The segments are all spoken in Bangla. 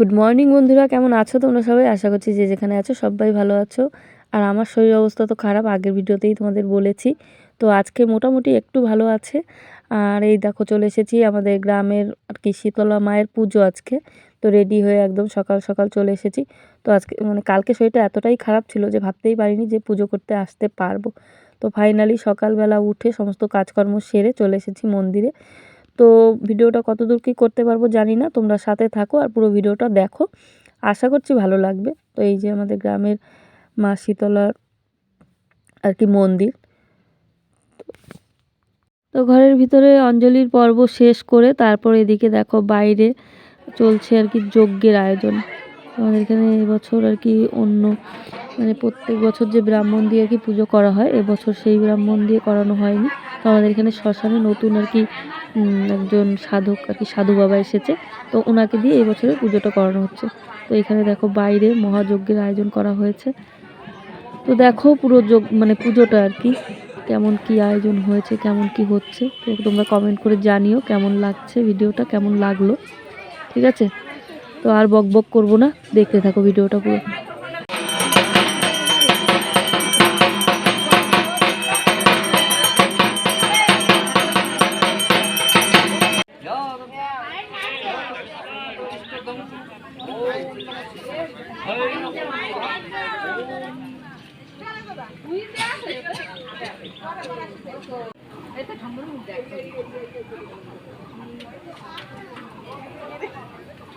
গুড মর্নিং বন্ধুরা। কেমন আছো তোমরা সবাই? আশা করছি যে যেখানে আছো সবাই ভালো আছো। আর আমার শরীর অবস্থা তো খারাপ, আগের ভিডিওতেই তোমাদের বলেছি। তো আজকে মোটামুটি একটু ভালো আছে। আর এই দেখো, চলে এসেছি আমাদের গ্রামের আর কি শীতলা মায়ের পুজো আজকে। তো রেডি হয়ে একদম সকাল সকাল চলে এসেছি। তো আজকে মানে কালকে শরীরটা এতটাই খারাপ ছিল যে ভাবতেই পারিনি যে পুজো করতে আসতে পারব। তো ফাইনালি সকালবেলা উঠে সমস্ত কাজকর্ম সেরে চলে এসেছি মন্দিরে। তো ভিডিওটা কতদূর কী করতে পারব জানি না, তোমরা সাথে থাকো আর পুরো ভিডিওটা দেখো। আশা করছি ভালো লাগবে। তো এই যে আমাদের গ্রামের মা শীতলার আর কি মন্দির। তো ঘরের ভিতরে অঞ্জলির পর্ব শেষ করে তারপর এদিকে দেখো বাইরে চলছে আর কি যজ্ঞের আয়োজন। আমাদের এখানে এবছর আর কি অন্য মানে প্রত্যেক বছর যে ব্রাহ্মণ দিয়ে আর কি পুজো করা হয়, এবছর সেই ব্রাহ্মণ দিয়ে করানো হয়নি। তো আমাদের এখানে শ্মশানে নতুন আর কি একজন সাধক আর কি সাধু বাবা এসেছে। তো ওনাকে দিয়ে এই বছরে পুজোটা করানো হচ্ছে। তো এখানে দেখো বাইরে মহাযজ্ঞের আয়োজন করা হয়েছে। তো দেখো পুরো যোগ মানে পুজোটা আর কি, কেমন কি আয়োজন হয়েছে, কেমন কি হচ্ছে। তো তোমরা কমেন্ট করে জানিও কেমন লাগছে ভিডিওটা কেমন লাগল। ঠিক আছে? তো আর বক বক করব না। দেখতে থাকো ভিডিওটা পুরো।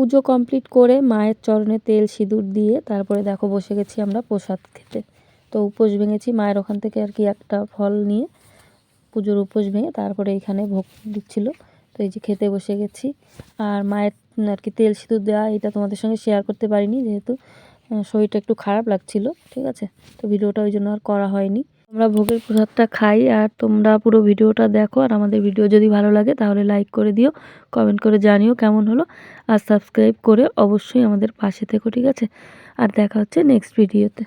পুজো কমপ্লিট করে মায়ের চরণে তেল সিঁদুর দিয়ে তারপরে দেখো বসে গেছি আমরা প্রসাদ খেতে। তো উপোস ভেঙেছি, মায়ের ওখান থেকে আর কি একটা ফল নিয়ে পুজোর উপোস ভেঙে তারপরে এখানে ভোগ দিচ্ছিল। তো এই যে খেতে বসে গেছি। আর মায়ের আর কি তেল সিঁদুর দেওয়া, এটা তোমাদের সঙ্গে শেয়ার করতে পারিনি যেহেতু শরীরটা একটু খারাপ লাগছিল, ঠিক আছে? তো ভিডিওটা ওই জন্য আর করা হয়নি। আমরা ভোগের প্রসাদটা খাই আর তোমরা পুরো ভিডিওটা দেখো। আর আমাদের ভিডিও যদি ভালো লাগে তাহলে লাইক করে দিও কমেন্ট করে জানিও কেমন হলো। আর সাবস্ক্রাইব করে অবশ্যই আমাদের পাশে থেকো, ঠিক আছে? আর দেখা হচ্ছে নেক্সট ভিডিওতে